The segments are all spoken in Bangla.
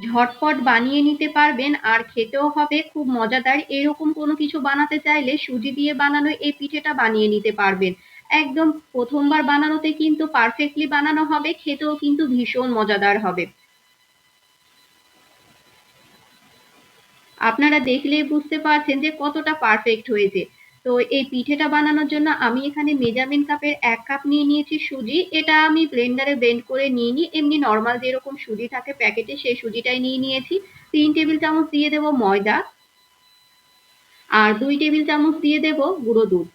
ঝটপট বানিয়ে নিতে পারবেন, আর খেতেও হবে, খুব মজাদার। এরকম কোনো কিছু বানাতে চাইলে সুজি দিয়ে বানানো এই পিঠেটা বানিয়ে নিতে পারবেন। একদম প্রথমবার বানানোতে কিন্তু পারফেক্টলি বানানো হবে, খেতেও কিন্তু ভীষণ মজাদার হবে। আপনারা দেখলেই বুঝতে পারছেন যে কতটা পারফেক্ট হয়েছে। তো এই পিঠেটা বানানোর জন্য আমি এখানে মেজারমেন্ট কাপের এক কাপ নিয়ে নিয়েছি সুজি। এটা আমি ব্লেন্ডারে ব্লেন্ড করে নিয়ে নিই এমনি নর্মাল যেরকম সুজি থাকে প্যাকেটে সেই সুজিটাই নিয়ে নিয়েছি। তিন টেবিল চামচ দিয়ে দেব ময়দা আর দুই টেবিল চামচ দিয়ে দেব গুঁড়ো দুধ।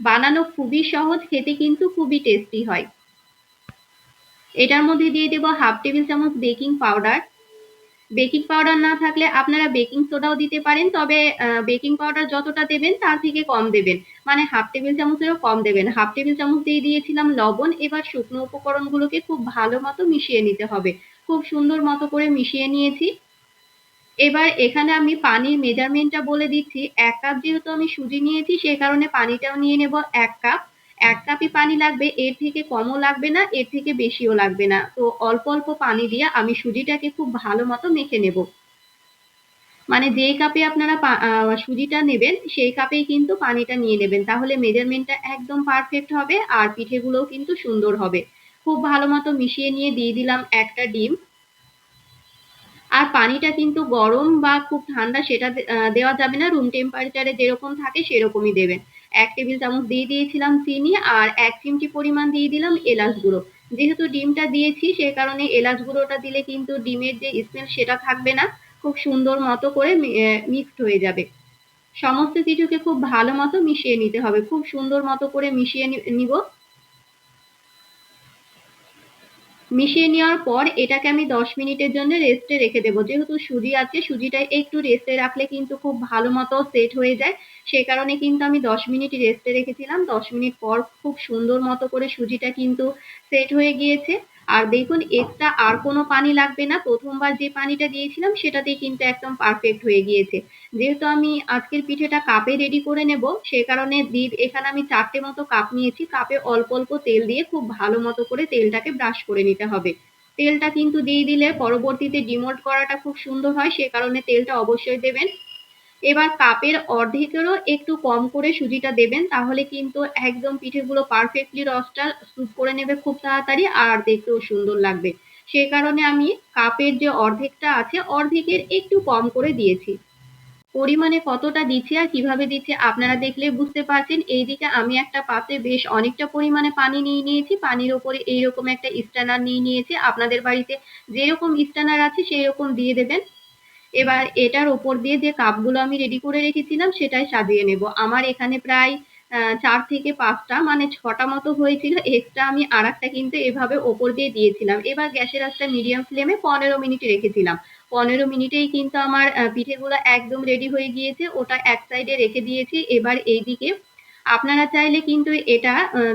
বানানো খুবই সহজ, খেতে কিন্তু খুবই টেস্টি হয়। এটার মধ্যে দিয়ে দেব হাফ টেবিল চামচ বেকিং পাউডার বেকিং পাউডার না থাকলে আপনারা বেকিং সোডাও দিতে পারেন, তবে বেকিং পাউডার যতটা দেবেন তার থেকে কম দেবেন। মানে হাফ টেবিল চামচেরও কম দেবেন। হাফ টেবিল চামচ দিয়ে দিয়েছিলাম লবণ, এবার শুকনো উপকরণগুলোকে খুব ভালো মতো মিশিয়ে নিতে হবে। খুব সুন্দর মতো করে মিশিয়ে নিয়েছি। এবার এখানে আমি পানির মেজারমেন্টটা বলে দিচ্ছি। এক কাপ যেহেতু আমি সুজি নিয়েছি সেই কারণে পানিটাও নিয়ে নেব এক কাপ এক কাপই পানি লাগবে, এর থেকে কমও লাগবে না, এর থেকে বেশিও লাগবে না। তো অল্প অল্প পানি দিয়ে আমি সুজিটাকে খুব ভালো মতো মেখে নেব। মানে যেই কাপে আপনারা সুজিটা নেবেন, সেই কাপেই কিন্তু পানিটা নিয়ে নেবেন। তাহলে মেজারমেন্টটা একদম পারফেক্ট হবে আর পিঠেগুলোও কিন্তু সুন্দর হবে। খুব ভালো মতো মিশিয়ে নিয়ে দিয়ে দিলাম একটা ডিম। আর পানিটা কিন্তু গরম বা খুব ঠান্ডা সেটা দেওয়া যাবে না। রুম টেম্পারেচারে যেরকম থাকে সেরকমই দেবেন। এক টেবিল চামচ দিয়ে দিয়েছিলাম চিনি আর এক চিমটি পরিমাণ দিয়ে দিলাম এলাচ গুঁড়ো। যেহেতু ডিমটা দিয়েছি, সে কারণে এলাচ গুঁড়োটা দিলে কিন্তু ডিমের যে স্মেল সেটা থাকবে না। খুব সুন্দর মতো করে মিক্সড হয়ে যাবে। সমস্ত কিছুকে খুব ভালো মতো মিশিয়ে নিতে হবে। খুব সুন্দর মতো করে মিশিয়ে নিব। মিশিয়ে নেওয়ার পর এটাকে আমি দশ মিনিটের জন্য রেস্টে রেখে দেবো। যেহেতু সুজি আছে সুজিটা একটু রেস্টে রাখলে কিন্তু খুব ভালো মতো সেট হয়ে যায়। সে কারণে কিন্তু আমি দশ মিনিট রেস্টে রেখেছিলাম। দশ মিনিট পর খুব সুন্দর মতো করে সুজিটা কিন্তু সেট হয়ে গিয়েছে। আর দেখুন এক্সট্রা আর কোনো পানি লাগবে না। প্রথমবার যে পানিটা দিয়েছিলাম সেটাতেই কিন্তু একদম পারফেক্ট হয়ে গিয়েছে। যেহেতু আমি আজকের পিঠেটা কাপে রেডি করে নেব, সে কারণে দিদ এখানে আমি চারটে মতো কাপ নিয়েছি। কাপে অল্প অল্প তেল দিয়ে খুব ভালো মতো করে তেলটাকে ব্রাশ করে নিতে হবে। তেলটা কিন্তু দিয়ে দিলে পরবর্তীতে ডিমোল্ড করাটা খুব সুন্দর হয়, সে কারণে তেলটা অবশ্যই দেবেন। এবার কাপের অর্ধেকেরও একটু কম করে সুজিটা দেবেন, তাহলে কিন্তু একদম পিঠেগুলো পারফেক্টলি রসটা স্যুপ করে নেবে খুব তাড়াতাড়ি আর দেখতেও সুন্দর লাগবে। সে কারণে আমি কাপের যে অর্ধেকটা আছে, অর্ধেকের একটু কম করে দিয়েছি। পরিমাণে কতটা দিচ্ছি আর কীভাবে দিচ্ছি আপনারা দেখলে বুঝতে পারছেন। এইদিকে আমি একটা পাত্রে বেশ অনেকটা পরিমাণে পানি নিয়ে নিয়েছি, পানির ওপরে এইরকম একটা স্ট্যানার নিয়ে নিয়েছি। আপনাদের বাড়িতে যেরকম স্ট্যানার আছে সেই রকম দিয়ে দেবেন। এবার এটার ওপর দিয়ে যে কাপগুলো আমি রেডি করে রেখেছিলাম সেটাই সাজিয়ে নেব। আমার এখানে প্রায় চার থেকে পাঁচটা মানে ছটা মতো হয়েছিল। এক্সট্রা আমি আর একটা কিন্তু এভাবে ওপর দিয়ে দিয়েছিলাম। এবার গ্যাসের আঁচটা মিডিয়াম ফ্লেমে পনেরো মিনিট রেখেছিলাম। পনেরো মিনিটেই কিন্তু আমার পিঠেগুলো একদম রেডি হয়ে গিয়েছে। ওটা এক সাইডে রেখে দিয়েছি। এবার এইদিকে আপনারা চাইলে কিন্তু এটা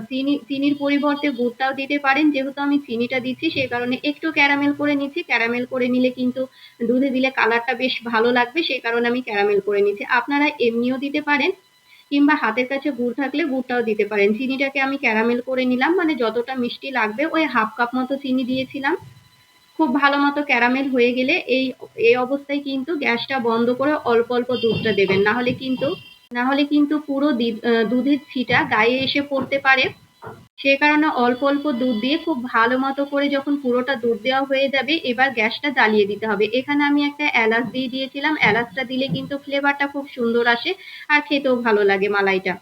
চিনি, চিনির পরিবর্তে গুড়টাও দিতে পারেন। যেহেতু আমি চিনিটা দিচ্ছি, সেই কারণে একটু ক্যারামেল করে নিচ্ছি। ক্যারামেল করে নিলে কিন্তু দুধে দিলে কালারটা বেশ ভালো লাগবে, সেই কারণে আমি ক্যারামেল করে নিচ্ছি। আপনারা এমনিও দিতে পারেন, কিংবা হাতের কাছে গুড় থাকলে গুড়টাও দিতে পারেন। চিনিটাকে আমি ক্যারামেল করে নিলাম মানে যতটা মিষ্টি লাগবে, ওই হাফ কাপ মতো চিনি দিয়েছিলাম। খুব ভালো মতো ক্যারামেল হয়ে গেলে এই এই অবস্থায় কিন্তু গ্যাসটা বন্ধ করে অল্প অল্প দুধটা দেবেন। না হলে কিন্তু না হলে কিন্তু পুরো দুধের ছিটা গায়ে এসে পড়তে পারে। সে কারণে অল্প অল্প দুধ দিয়ে খুব ভালো মতো করে যখন পুরোটা দুধ দেওয়া হয়ে যাবে, এবার গ্যাসটা জ্বালিয়ে দিতে হবে। এখানে আমি একটা এলাচ দিয়ে দিয়েছিলাম। এলাচটা দিলে কিন্তু ফ্লেভারটা খুব সুন্দর আসে আর খেতেও ভালো লাগে মালাইটা।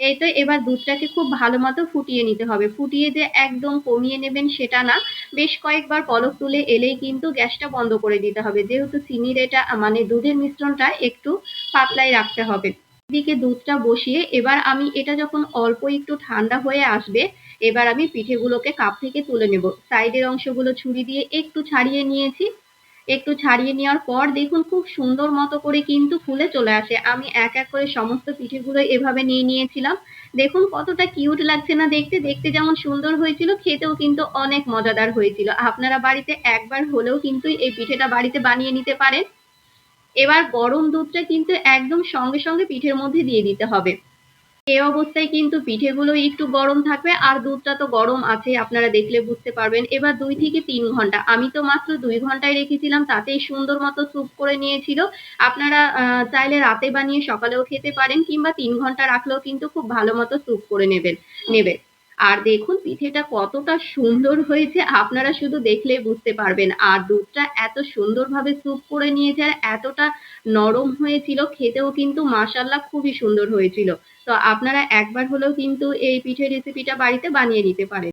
এই তো এবার দুধটাকে খুব ভালো মতো ফুটিয়ে নিতে হবে। ফুটিয়ে যে একদম কমিয়ে নেবেন সেটা না। বেশ কয়েকবার পলক তুলে এলেই কিন্তু গ্যাসটা বন্ধ করে দিতে হবে। যেহেতু চিনির এটা মানে দুধের মিশ্রণটা একটু পাতলাই রাখতে হবে। দিকে দুধটা বসিয়ে এবার আমি এটা যখন অল্প একটু ঠান্ডা হয়ে আসবে, এবার আমি পিঠেগুলোকে কাপ থেকে তুলে নেব। সাইডের অংশগুলো ছুরি দিয়ে একটু ছাড়িয়ে নিয়েছি। একটু ছাড়িয়ে নেওয়ার পর দেখুন খুব সুন্দর মতো করে কিন্তু ফুলে চলে আসে। আমি এক এক করে সমস্ত পিঠেগুলো এভাবে নিয়ে নিয়েছিলাম। দেখুন কতটা কিউট লাগছে না দেখতে। দেখতে যেমন সুন্দর হয়েছিল, খেতেও কিন্তু অনেক মজাদার হয়েছিল। আপনারা বাড়িতে একবার হলেও কিন্তু এই পিঠেটা বাড়িতে বানিয়ে নিতে পারেন। এবার গরম দুধটা কিন্তু একদম সঙ্গে সঙ্গে পিঠের মধ্যে দিয়ে দিতে হবে। এই অবস্থায় কিন্তু পিঠেগুলো একটু গরম থাকবে আর দুধটা তো গরম আছে, আপনারা দেখলে বুঝতে পারবেন। এবার দুই থেকে তিন ঘণ্টা, আমি তো মাত্র দুই ঘন্টায় রেখেছিলাম, তাতেই সুন্দর মতো স্যুপ করে নিয়েছিল। আপনারা চাইলে রাতে বানিয়ে সকালেও খেতে পারেন, কিংবা তিন ঘণ্টা রাখলেও কিন্তু খুব ভালো মতো স্যুপ করে নেবেন নেবে আর দেখুন, পিঠেটা কতটা সুন্দর হয়েছে। আপনারা শুধু দেখলে বুঝতে পারবেন, আর দুধটা এত সুন্দরভাবে স্যুপ করে নিয়েছে, আর এতটা নরম হয়েছিল, খেতেও কিন্তু মাসাল্লা খুবই সুন্দর হয়েছিল। তো আপনারা একবার হলেও কিন্তু এই পিঠের রেসিপিটা বাড়িতে বানিয়ে নিতে পারেন।